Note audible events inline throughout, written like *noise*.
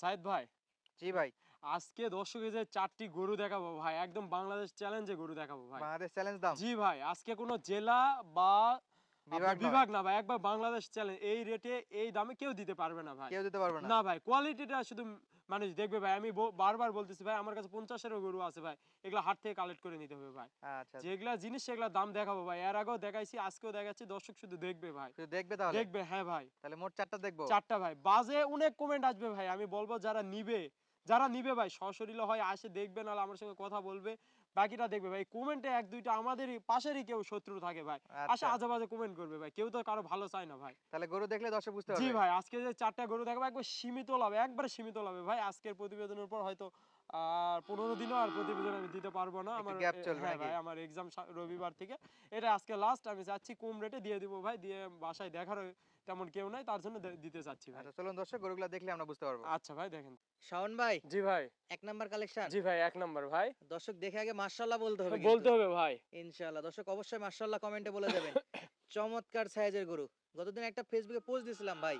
সাইদ ভাই? জি ভাই। আজকে দর্শকের যে চারটি গরু দেখাবো ভাই একদম বাংলাদেশ চ্যালেঞ্জে গরু দেখাবো ভাই। বাংলাদেশ চ্যালেঞ্জ দাম। জি ভাই আজকে কোনো জেলা বা বিভাগ বিভাগ না ভাই একবার বাংলাদেশ চ্যালেঞ্জ এই রেটে এই দামে কেউ দিতে পারবে না ভাই। কেউ দিতে পারবে না। না ভাই কোয়ালিটিটা শুধু মানুষ দেখবে ভাই আমি বারবার বলতেছি ভাই আমার কাছে পঞ্চাশেরও গরু আছে ভাই এগুলো হাট থেকে কালেক্ট করে নিতে হবে ভাই। আচ্ছা যেগুলা জিনিস সেগুলা দাম দেখাবো ভাই। এর আগেও দেখাইছি আজকেও দেখাচ্ছি দর্শক শুধু দেখবে ভাই। দেখবে তাহলে? দেখবে হ্যাঁ ভাই। তাহলে মোট চারটা দেখব? চারটা ভাই। বাজে অনেক কমেন্ট আসবে ভাই আমি বলব যারা নিবে যারা নিবে ভাই সশরীরে হয় আসে দেখবে নাহলে আমার সঙ্গে কথা বলবে বাকিটা দেখবে ভাই কমেন্টে এক দুইটা আমাদেরই পাশেরই কেউ শত্রু থাকে ভাই আসে আজেবাজে আজে বাজে কমেন্ট করবে ভাই কেউ তো কারও ভালো চায় না ভাই। তাহলে গরু দেখলে দর্শক বুঝতে পারবে। জি ভাই আজকে যে চারটা গরু দেখাবো একবার সীমিত লাভ একবারে সীমিত লাভে ভাই আজকের প্রতিবেদনের উপর হয়তো আর পনেরো দিনও আর প্রতিবেদন আমি দিতে পারব না। আমার হ্যাঁ? ভাই আমার এক্সাম রবিবার থেকে। এটা আজকে লাস্ট আমি চাচ্ছি কম রেটে দিয়ে দিব ভাই দিয়ে বাসায় দেখার তেমন কেউ নাই তার জন্য দিতে চাচ্ছি ভাই। আচ্ছা চলুন দর্শক গরুগুলো দেখলে আমরা বুঝতে পারব। আচ্ছা ভাই দেখেন। শাওন ভাই জি ভাই। এক নাম্বার কালেকশন জি ভাই এক নম্বর ভাই। দর্শক দেখে আগে মাশাআল্লাহ বলতে হবে বলতে হবে ভাই। ইনশাআল্লাহ দর্শক অবশ্যই মাশাআল্লাহ কমেন্টে বলে দেবেন। *coughs* চমৎকার সাইজের গরু। গতদিন একটা ফেসবুকে পোস্ট দিছিলাম ভাই।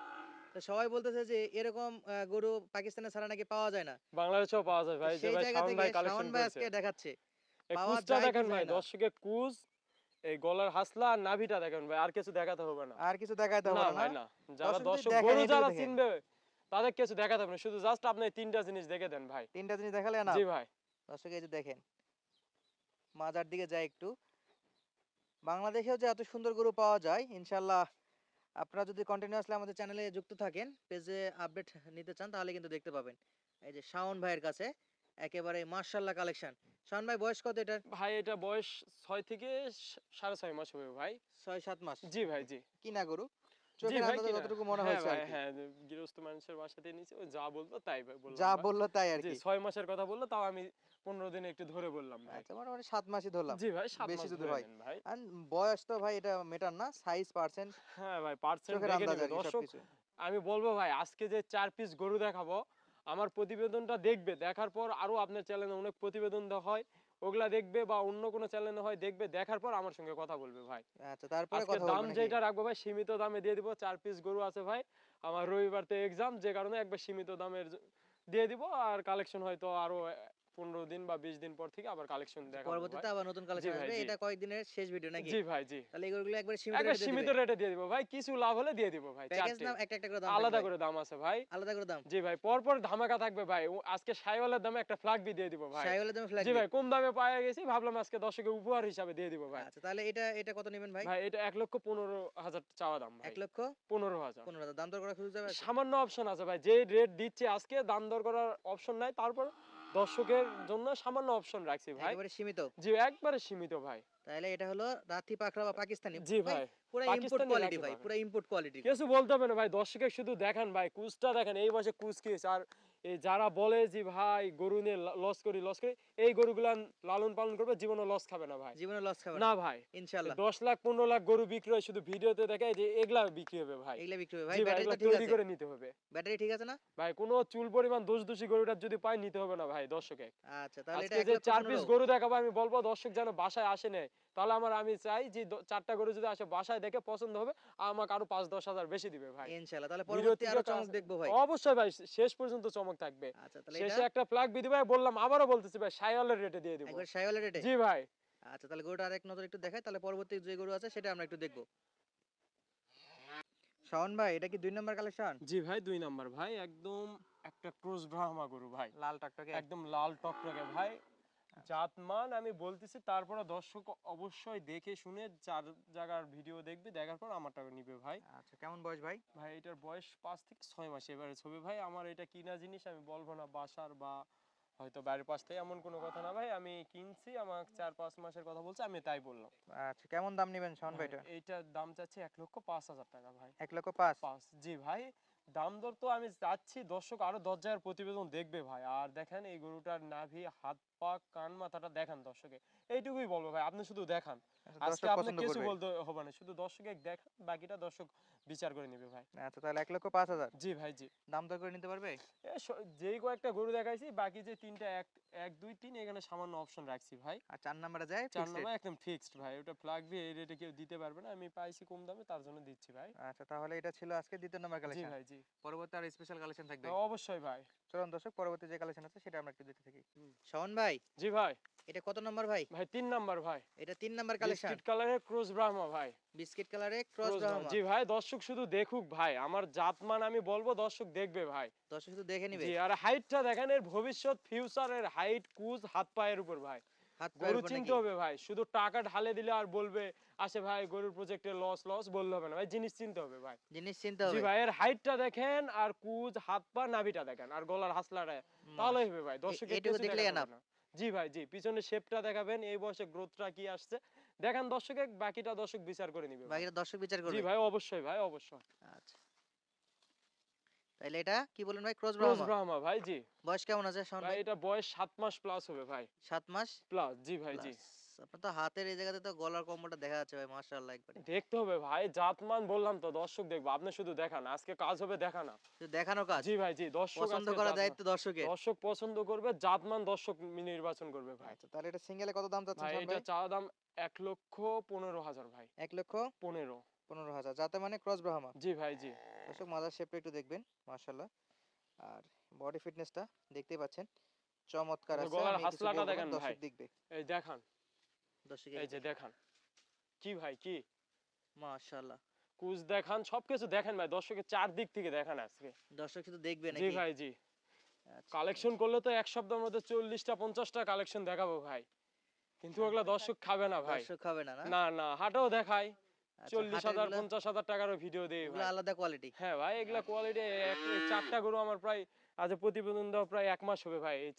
তো সবাই বলতেছে যে এরকম গরু পাকিস্তানে ছাড়া নাকি পাওয়া যায় না। বাংলাদেশেও পাওয়া যায় ভাই যে ভাই শাওন ভাই কালেকশন ভাই আজকে দেখাচ্ছে। কুচটা দেখেন ভাই? দর্শকের কুচ এই গলার হাসলা আর নাভিটা দেখেন ভাই আর কিছু দেখাতে হবে না। আর কিছু দেখাইতে না হবে ভাই না। না যারা দর্শক গরু যারা চিনবে তাদের কিছু দেখাতে হবে না। শুধু জাস্ট আপনি তিনটা জিনিস দেখে দেন ভাই। তিনটা জিনিস দেখালে না? জি ভাই। দর্শক এই যে দেখেন মাজার দিকে যায় একটু। বাংলাদেশেও যে এত সুন্দর গরু পাওয়া যায় ইনশাল্লাহ আপনারা যদি কন্টিনিউয়াসলি আমাদের চ্যানেলে যুক্ত থাকেন পেজে আপডেট নিতে চান তাহলে কিন্তু দেখতে পাবেন। এই যে শাওন ভাইয়ের কাছে একেবারে মার্শাল্লাহ কালেকশন শাওন ভাই বয়স কত এটার? ভাই এটা বয়স ছয় থেকে সাড়ে ছয় মাস হবে ভাই। ছয় সাত মাস। জি ভাই জি। কি না গরু? মনে হ্যাঁ হয়েছে। হ্যাঁ গৃহস্থ মানুষের বাসাতে নিচে ও যা বলতো তাই বললাম যা বলল তাই আর কি ছয় মাসের কথা বলল তাও আমি পনেরো দিন একটু ধরে বললাম ভাই। আচ্ছা মোটামুটি সাত মাসই ধরলাম। জি ভাই সাত বেশি যদি ধরে। নেন ভাই। আর বয়স তো ভাই এটা মেটার না সাইজ পার্সেন্ট হ্যাঁ ভাই পার্সেন্ট দর্শক আমি বলব ভাই আজকে যে চার পিস গরু দেখাবো আমার প্রতিবেদনটা দেখবে দেখার পর আরও আপনার চ্যানেলে অনেক প্রতিবেদন হয় ওগুলা দেখবে বা অন্য কোনো চ্যানেলে হয় দেখবে দেখার পর আমার সঙ্গে কথা বলবে ভাই। আচ্ছা তারপরে কথা দাম যেটা রাখব ভাই সীমিত দামে দিয়ে দিব চার পিস গরু আছে ভাই আমার রবিবার তো এক্সাম যে কারণে একবার সীমিত দামের দিয়ে দিব আর কালেকশন হয়তো আরও পনেরো দিন বা বিশ দিন পর থেকে আবার কালেকশন দেখাবো পরবর্তীতে আবার নতুন কালেকশন আসবে। এটা কয়েকদিনের শেষ ভিডিও নাকি? জি ভাই জি। তাহলে এই গরুগুলো একবার সীমিত রেটে সীমিত রেটে দিয়ে দিব। ভাই কিছু লাভ হলে দিয়ে দিব ভাই প্যাকেজ নাম একটা একটা করে দাম আলাদা করে দাম আছে ভাই। আলাদা করে দাম। জি ভাই পরপর ধামাকা থাকবে ভাই। আজকে সাইওয়ালের দামে একটা ফ্ল্যাগ বি দিয়ে দিব ভাই। সাইওয়ালের দামে ফ্ল্যাগ জি ভাই কম দামে পাওয়া গেছি ভাবলাম আজকে দর্শকের উপহার হিসাবে দিয়ে দিব ভাই। আচ্ছা তাহলে এটা এটা কত নেবেন ভাই? ভাই এটা এক লক্ষ পনেরো হাজার চাওয়া দাম ভাই। এক লক্ষ পনেরো হাজার। পনেরো হাজার। দাম দর করা সুযোগ যাবে সামান্য অপশন আছে ভাই। যে রেট দিচ্ছে আজকে দাম দর করার অপশন নাই। তারপর দর্শকের জন্য সামান্য অপশন রাখছি ভাই। একেবারে সীমিত। জি একবারে সীমিত ভাই। তাহলে এটা হলো রাতি পাখরা বা পাকিস্তানি। জি ভাই পুরো ইম্পোর্ট কোয়ালিটি ভাই পুরো ইম্পোর্ট কোয়ালিটি কিছু বলতে হবে না ভাই দর্শকের শুধু দেখান ভাই কুচটা দেখেন এই বয়সে কুচ কি আর যারা বলে যে ভাই গরু নিয়ে লস করি লস করি এই গরুগুলা লালন পালন করবে জীবনে লস খাবে না ভাই। জীবনে লস খাবে না। ভাই। ইনশাআল্লাহ। দশ লাখ পনেরো লাখ গরু বিক্রি হয় শুধু ভিডিওতে দেখায় যে এগুলা বিক্রি হবে ভাই। এগুলা বিক্রি হবে। ভাই ব্যাটারি ঠিক আছে? করে নিতে হবে। ব্যাটারি ঠিক আছে না? ভাই কোনো চুল পরিমাণ দোষ দোষী গরুটার যদি পাই নিতে হবে না ভাই দর্শকে আচ্ছা তাহলে এটা যে চার পিস গরু দেখাবো আমি বলব দর্শক যেন বাসায় আসে নেয় তাহলে আমার আমি চাই যে চারটা গরু যদি আসে বাসায় দেখে পছন্দ হবে আমাকে আরও পাঁচ দশ হাজার বেশি দিবে ভাই। ইনশাআল্লাহ তাহলে পরবর্তী আরও চমক দেখব ভাই। অবশ্যই ভাই শেষ পর্যন্ত চমক থাকবে। আচ্ছা শেষে একটা প্লাগ বিধি ভাই বললাম আবারও বলতেছি ভাই সাইওয়ালের রেটে দিয়ে দিব। একবার সাইওয়ালের রেটে জি ভাই। আচ্ছা তাহলে গরুটা আরেক নজর একটু দেখাই তাহলে পরবর্তী যে গরু আছে সেটা আমরা একটু দেখব। শাওন ভাই এটা কি দুই নম্বর কালেকশন? জি ভাই দুই নাম্বার ভাই একদম একটা ক্রস ব্রাহ্মা গরু ভাই। লাল টকটকে। একদম লাল টকটকে ভাই। জাত মান আমি বলতেছি তারপরে দর্শক অবশ্যই দেখে শুনে চার জায়গার ভিডিও দেখবে দেখার পর আমারটা নিবে ভাই। আচ্ছা কেমন বয়স ভাই? ভাই এটার বয়স পাঁচ থেকে ছয় মাস এবারে ছবি। ভাই আমার এটা কিনা জিনিস আমি বলব না বাসার বা হয়তো বাড়ির পাশ থেকে এমন কোনো কথা না। ভাই আমি কিনছি আমার চার পাঁচ মাসের কথা বলছে আমি তাই বললাম। আচ্ছা কেমন দাম নেবেন শাওন ভাই এটা এইটার দাম চাচ্ছে এক লক্ষ পাঁচ হাজার টাকা ভাই। এক লক্ষ পাঁচ? পাঁচ জি ভাই। দাম দর তো আমি চাচ্ছি দর্শক আরও দশ জায়গার প্রতিবেদন দেখবে ভাই। আর দেখেন এই গরুটার নাভি হাত পা কান মাথাটা দেখান দর্শকে। এইটুকুই বলব ভাই আপনি শুধু দেখান। আচ্ছা, আজকে আপনি কিছু বলতে হবে না শুধু দর্শকে দেখান বাকিটা দর্শক বিচার করে নেবে ভাই। আচ্ছা তাহলে এক লক্ষ পাঁচ হাজার। জি ভাই জি। দাম দর করে নিতে পারবে? যেই কয়েকটা গরু দেখাইছি বাকি যে তিনটা এক এক দুই তিন এখানে সামান্য অপশন রাখছি ভাই। আর চার নাম্বারে যায় চার নাম্বার একদম ফিক্সড ভাই ওটা প্লাগ দিয়ে এই রেটে কেউ দিতে পারবে না আমি পাইছি কম দামে তার জন্য দিচ্ছি ভাই। আচ্ছা তাহলে এটা ছিল আজকে দ্বিতীয় নাম্বার কালেকশন জি ভাই জি। পরবর্তী আর স্পেশাল কালেকশন থাকবে। অবশ্যই ভাই। চলুন দর্শক পরবর্তী যে কালেকশন আছে সেটা আমরা একটু দেখতে থাকি। শাওন ভাই জি ভাই। এটা কত নম্বর ভাই? ভাই তিন নম্বর ভাই। এটা তিন নম্বর কালেকশন বিস্কিট কালারে ক্রস ব্রাহ্মা ভাই। বিস্কিট কালারে ক্রস ব্রাহ্মা। জি ভাই দর্শক শুধু দেখুক ভাই আমার জাতমান আমি বলব দর্শক দেখবে ভাই। দর্শক শুধু দেখে নিবে। জি আর হাইটটা দেখেন এর ভবিষ্যৎ ফিউচারের হাইট কুজ হাত পায়ের উপর ভাই। হাত গরু চিনতে হবে ভাই শুধু টাকা ঢালে দিলে আর বলবে আসে ভাই গরুর প্রজেক্টে লস লস বললে হবে না। ভাই জিনিস চিনতে হবে ভাই। জিনিস চিনতে জি হবে ভাই এর হাইটটা দেখেন আর কুজ হাত পা নাভিটা দেখেন আর গলার হাসলাটা তাহলেই হবে ভাই দর্শক এটুকু দেখলেই enough। জি ভাই জি পিছনে শেপটা দেখাবেন এই বয়সে গ্রোথটা কি আসছে। দেখেন দর্শকে বাকিটা দর্শক বিচার করে নিবে। বাকিটা দর্শক বিচার জি ভাই অবশ্যই ভাই অবশ্যই। তাইলে এটা কি বলেন ভাই? ক্রস ক্রস ব্রাহ্মা ব্রাহ্মা ভাই জি। বয়স কেমন আছে শাওন ভাই এটা বয়স সাত মাস প্লাস হবে ভাই। সাত মাস? প্লাস জি ভাই জি। আপনার তো হাতের এই জায়গাতে তো গলার কম্বলটা দেখা যাচ্ছে ভাই মাশাআল্লাহ একবারে। দেখতে হবে ভাই জাতমান বললাম তো দর্শক দেখব। আপনি শুধু দেখান আজকে কাজ হবে দেখা না। শুধু দেখানো কাজ? জি ভাই জি দর্শক পছন্দ করার দায়িত্ব দর্শকের। দর্শক পছন্দ করবে জাতমান দর্শক নির্বাচন করবে ভাই। আচ্ছা তাহলে এটা সিঙ্গেলে কত দাম চাচ্ছেন ভাই এটা চাওয়া দাম এক লক্ষ পনেরো হাজার ভাই। এক লক্ষ? পনেরো। পনেরো হাজার যাতে মানে ক্রস ব্রাহ্মা জি ভাই জি। দর্শক মাদার শেপটা একটু দেখবেন মাশাআল্লাহ। আর বডি ফিটনেসটা দেখতেই পাচ্ছেন চমৎকার আছে গলার হাসলাটা দেখেন ভাই। দেখবে। এই দেখান। দর্শক এই যে দেখান। কি ভাই কি? কুচ দেখান সবকিছু দেখেন ভাই দর্শকের চারদিক থেকে দেখান আজকে। দর্শক শুধু দেখবে জি ভাই জি। আচ্ছা, কালেকশন করলে তো এক সপ্তাহের মধ্যে চল্লিশটা পঞ্চাশটা কালেকশন দেখাবো ভাই। কিন্তু ওগুলা দর্শক খাবে না ভাই। দর্শক খাবে না না? না হাটেও দেখায় আচ্ছা, চল্লিশ হাজার পঞ্চাশ হাজার টাকারও ভিডিও ভাই। আলাদা কোয়ালিটি হ্যাঁ ভাই এগুলা কোয়ালিটি চারটা গরু আমার প্রায় আজ প্রতিবেদন দেওয়া প্রায় এক মাস হবে ভাই। এই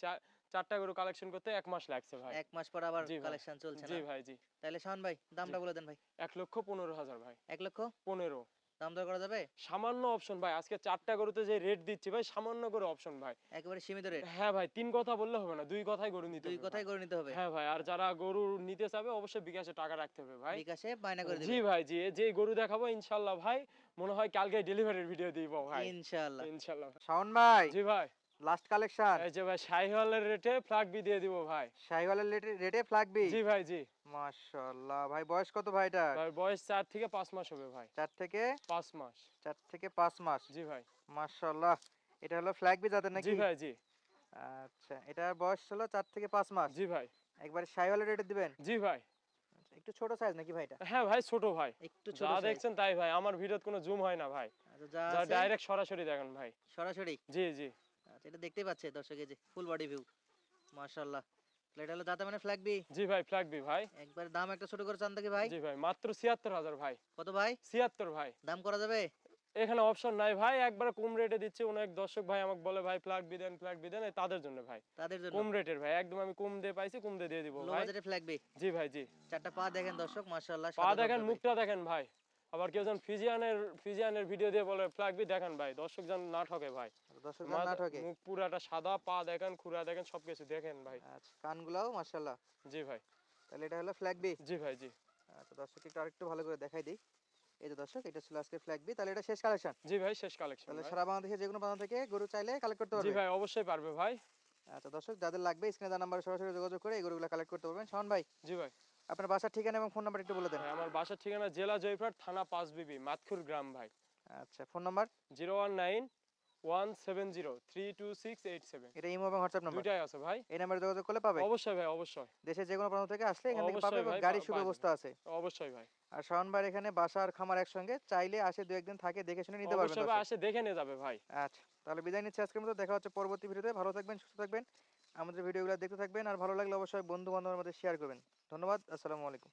চারটা গরু কালেকশন করতে এক মাস লাগছে ভাই। এক মাস পর আবার। কালেকশন চলছে জি ভাই জি। তাহলে শান ভাই দামটা বলে দেন ভাই। এক লক্ষ পনেরো হাজার ভাই। এক লক্ষ? পনেরো। দাম দর করা যাবে? সামান্য অপশন ভাই আজকে চারটা গরুতে যে রেট দিচ্ছি ভাই সামান্য করে অপশন ভাই। একেবারে সীমিত রেট হ্যাঁ ভাই তিন কথা বললে হবে না দুই কথাই গরু নিতে দুই হবে কথাই গরু নিতে হবে। হ্যাঁ ভাই আর যারা গরু নিতে চাবে অবশ্যই বিকাশে টাকা রাখতে হবে ভাই। বিকাশে বায়না করে দিবেন। জি ভাই জি যে গরু দেখাবো ইনশাআল্লাহ ভাই মনে হয় কালকে ডেলিভারির ভিডিও দিব ভাই। ইনশাআল্লাহ ইনশাআল্লাহ শাওন ভাই। জি ভাই। লাস্ট কালেকশন এই যে ভাই রেটে ফ্ল্যাগ বি দিয়ে দিব ভাই। রেটে ফ্ল্যাগ বি জি ভাই জি। মাশাআল্লাহ। ভাই বয়স কত ভাই এটা ভাই বয়স চার থেকে পাঁচ মাস হবে ভাই। চার থেকে? পাঁচ মাস। চার থেকে পাঁচ মাস। জি ভাই। মাশাআল্লাহ। এটা হলো ফ্ল্যাগ বি জাতের নাকি? জি ভাই জি। আচ্ছা এটার বয়স হলো চার থেকে পাঁচ মাস। জি ভাই। একবারে শাহিওয়ালের রেটে দিবেন? জি ভাই। আচ্ছা, একটু ছোট সাইজ নাকি ভাই এটা? হ্যাঁ ভাই ছোট ভাই। একটু ছোট যা দেখছেন তাই ভাই আমার ভিডিওতে কোনো জুম হয় না ভাই। আচ্ছা, যা ডাইরেক্ট সরাসরি দেখেন ভাই। সরাসরি? জি জি। আচ্ছা এটা দেখতেই পাচ্ছে দর্শক এই যে ফুল বডি ভিউ মাশাআল্লাহ। এটা হলো দাতা মানে ফ্ল্যাগ বি জি ভাই ফ্ল্যাগ বি ভাই। একবার দাম একটা ছোট করে চান থাকি ভাই। জি ভাই মাত্র ছিয়াত্তর হাজার ভাই। কত ভাই? ছিয়াত্তর ভাই। দাম করা যাবে? এখানে অপশন নাই ভাই একবারে কম রেটে দিচ্ছি। অনেক দর্শক ভাই আমাকে বলে ভাই ফ্ল্যাগ বি দেন ফ্ল্যাগ বি দেন। তাদের জন্য ভাই। তাদের জন্য। কম রেটের ভাই একদম আমি কম দিয়ে পাইছি কম দিয়ে দিয়ে দিব ভাই। বাজেটে ফ্ল্যাগ বি জি ভাই জি। চারটা পা দেখেন দর্শক মাশাআল্লাহ পা দেখেন মুখটা দেখেন ভাই। আবার কেউ যেন ফিজিয়ানের ফিজিয়ানের ভিডিও দিয়ে বলে ফ্ল্যাগ বি দেখেন ভাই। দর্শক যেন না ঠকে ভাই। দর্শক না ঠকে। মুখ পুরাটা সাদা পা দেখেন খুরা দেখেন সবকিছু দেখেন ভাই। আচ্ছা কানগুলাও মাশাআল্লাহ। জি ভাই। তাহলে এটা হলো ফ্ল্যাগ বি জি ভাই জি। আচ্ছা দর্শক একটু আরেকটু ভালো করে দেখাই দিই। এই যে দর্শক এটা ছিল আজকে ফ্ল্যাগ বি তাহলে এটা শেষ কালেকশন জি ভাই শেষ কালেকশন তাহলে সারা বাংলাদেশে যে কোনো প্রান্ত থেকে গরু চাইলে কালেক্ট করতে জি ভাই অবশ্যই পারবে ভাই। আচ্ছা দর্শক যাদের লাগবে স্ক্রিনে দেওয়া নাম্বারে সরাসরি যোগাযোগ করে এই গরুগুলো কালেক্ট করতে পারবেন। শাওন ভাই জি ভাই। আপনার বাসার ঠিকানা এবং ফোন নাম্বার একটু বলে দেন। আমার বাসার ঠিকানা জেলা জয়পুরহাট থানা পাঁচ বিবি মাতখুর গ্রাম ভাই। আচ্ছা phone number zero one nine one seven zero three two six eight seven এটা ইমো এবং হোয়াটসঅ্যাপ নাম্বার দুইটাই আছে ভাই। এই নাম্বারে যোগাযোগ করলে পাবে? অবশ্যই ভাই অবশ্যই। দেশের যে কোনো প্রান্ত থেকে আসলে এখান থেকে পাবে এবং ভাই, গাড়ির পা- পাওয়া সুব্যবস্থা আছে। অবশ্যই ভাই। আর শাওন এখানে বাসা আর খামার একসঙ্গে চাইলে আসে দু একদিন থাকে দেখে শুনে নিতে পারবেন অবশ্যই ভাই আসে দেখে নিয়ে যাবে ভাই। আচ্ছা তাহলে বিদায় নিচ্ছি আজকের মতো দেখা হচ্ছে পরবর্তী ভিডিওতে। ভালো থাকবেন সুস্থ থাকবেন। আমাদের ভিডিওগুলো দেখতে থাকবেন আর ভালো লাগলে অবশ্যই বন্ধু বান্ধবের মধ্যে শেয়ার করবেন। ধন্যবাদ আসসালামু আলাইকুম।